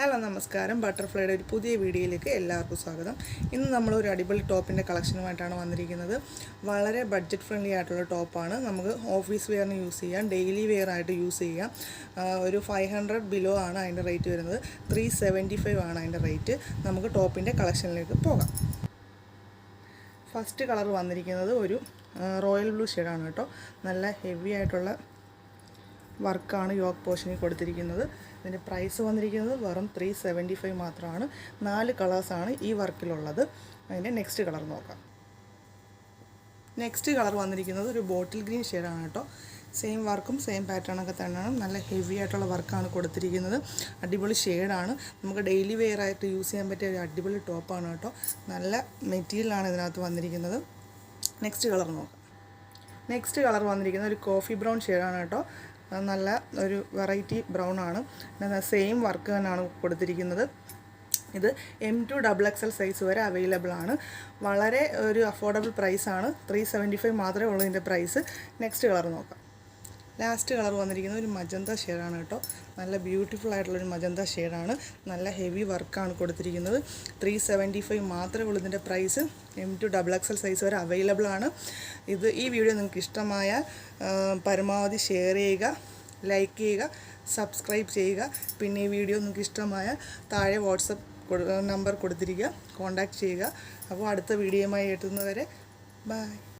Hello നമസ്കാരം. ബട്ടർഫ്ലൈയുടെ ഒരു പുതിയ വീഡിയോയിലേക്ക് എല്ലാവർക്കും സ്വാഗതം. ഇന്ന് നമ്മൾ ഒരു അടിപൊളി ടോപ്പിന്റെ കളക്ഷനുമായിട്ടാണ് വന്നിരിക്കുന്നത്. വളരെ ബഡ്ജറ്റ് ഫ്രണ്ട്ലി ആയിട്ടുള്ള ടോപ്പാണ്. നമുക്ക് ഓഫീസ് വെയറിന് യൂസ് ചെയ്യാം ഡെയിലി വെയർ ആയിട്ട് യൂസ് ചെയ്യാം. ഒരു ഫൈവ് ഹൺഡ്രഡ് ബിലോ ആണ് അതിന്റെ റേറ്റ് വരുന്നത്. ത്രീ സെവന്റി ഫൈവ് ആണ് അതിന്റെ റേറ്റ് നമുക്ക് ടോപ്പിന്റെ കളക്ഷനിലേക്ക് പോകാം. ഫസ്റ്റ് കളർ വന്നിരിക്കുന്നത് ഒരു റോയൽ ബ്ലൂ ഷെയ്ഡാണ് കേട്ടോ. നല്ല ഹെവി ആയിട്ടുള്ള വർക്കാണ് യോക്ക് പോർഷനിൽ കൊടുത്തിരിക്കുന്നത്. ഇതിന്റെ പ്രൈസ് വന്നിരിക്കുന്നത് വെറും ത്രീ സെവന്റി ഫൈവ് മാത്രമാണ്. നാല് കളേഴ്സാണ് ഈ വർക്കിലുള്ളത്. അതിന്റെ നെക്സ്റ്റ് കളർ നോക്കാം. നെക്സ്റ്റ് കളർ വന്നിരിക്കുന്നത് ഒരു ബോട്ടിൽ ഗ്രീൻ ഷെയ്ഡാണ് കേട്ടോ. സെയിം വർക്കും സെയിം പാറ്റേണൊക്കെ തന്നെയാണ്. നല്ല ഹെവി ആയിട്ടുള്ള വർക്കാണ് കൊടുത്തിരിക്കുന്നത്. അടിപൊളി ഷെയ്ഡാണ് നമുക്ക് ഡെയിലി വെയർ ആയിട്ട് യൂസ് ചെയ്യാൻ പറ്റിയ ഒരു അടിപൊളി ടോപ്പാണ് കേട്ടോ. നല്ല മെറ്റീരിയലാണ് ഇതിനകത്ത് വന്നിരിക്കുന്നത്. നെക്സ്റ്റ് കളർ നോക്കാം. നെക്സ്റ്റ് കളർ വന്നിരിക്കുന്നത് ഒരു കോഫി ബ്രൗൺ ഷെയ്ഡാണ് കേട്ടോ. അത് നല്ല ഒരു വെറൈറ്റി ബ്രൗൺ ആണ്. സെയിം വർക്ക് തന്നെയാണ് കൊടുത്തിരിക്കുന്നത്. ഇത് M two double XL size വരെ അവൈലബിൾ ആണ്. വളരെ ഒരു അഫോർഡബിൾ പ്രൈസാണ് ത്രീ സെവന്റി ഫൈവ് മാത്രമേ ഉള്ളൂ ഇതിന്റെ പ്രൈസ് നെക്സ്റ്റ് കളർ നോക്കാം. ലാസ്റ്റ് കളർ വന്നിരിക്കുന്നത് ഒരു മജന്ത ഷെയ്ഡാണ് കേട്ടോ. നല്ല ബ്യൂട്ടിഫുൾ ആയിട്ടുള്ളൊരു മജന്ത ഷെയ്ഡാണ്. നല്ല ഹെവി വർക്കാണ് കൊടുത്തിരിക്കുന്നത്. ത്രീ സെവന്റി ഫൈവ് മാത്രമേ ഉള്ളൂ ഇതിന്റെ price M two double XL size വരെ അവൈലബിൾ ആണ്. ഇത് ഈ വീഡിയോ നിങ്ങൾക്ക് ഇഷ്ടമായ പരമാവധി ഷെയർ ചെയ്യുക ലൈക്ക് ചെയ്യുക സബ്സ്ക്രൈബ് ചെയ്യുക. പിന്നെ ഈ വീഡിയോ നിങ്ങൾക്ക് ഇഷ്ടമായ താഴെ വാട്സപ്പ് നമ്പർ കൊടുത്തിരിക്കുക. കോൺടാക്റ്റ് ചെയ്യുക. അപ്പോൾ അടുത്ത വീഡിയോയുമായി എത്തുന്നവരെ ബൈ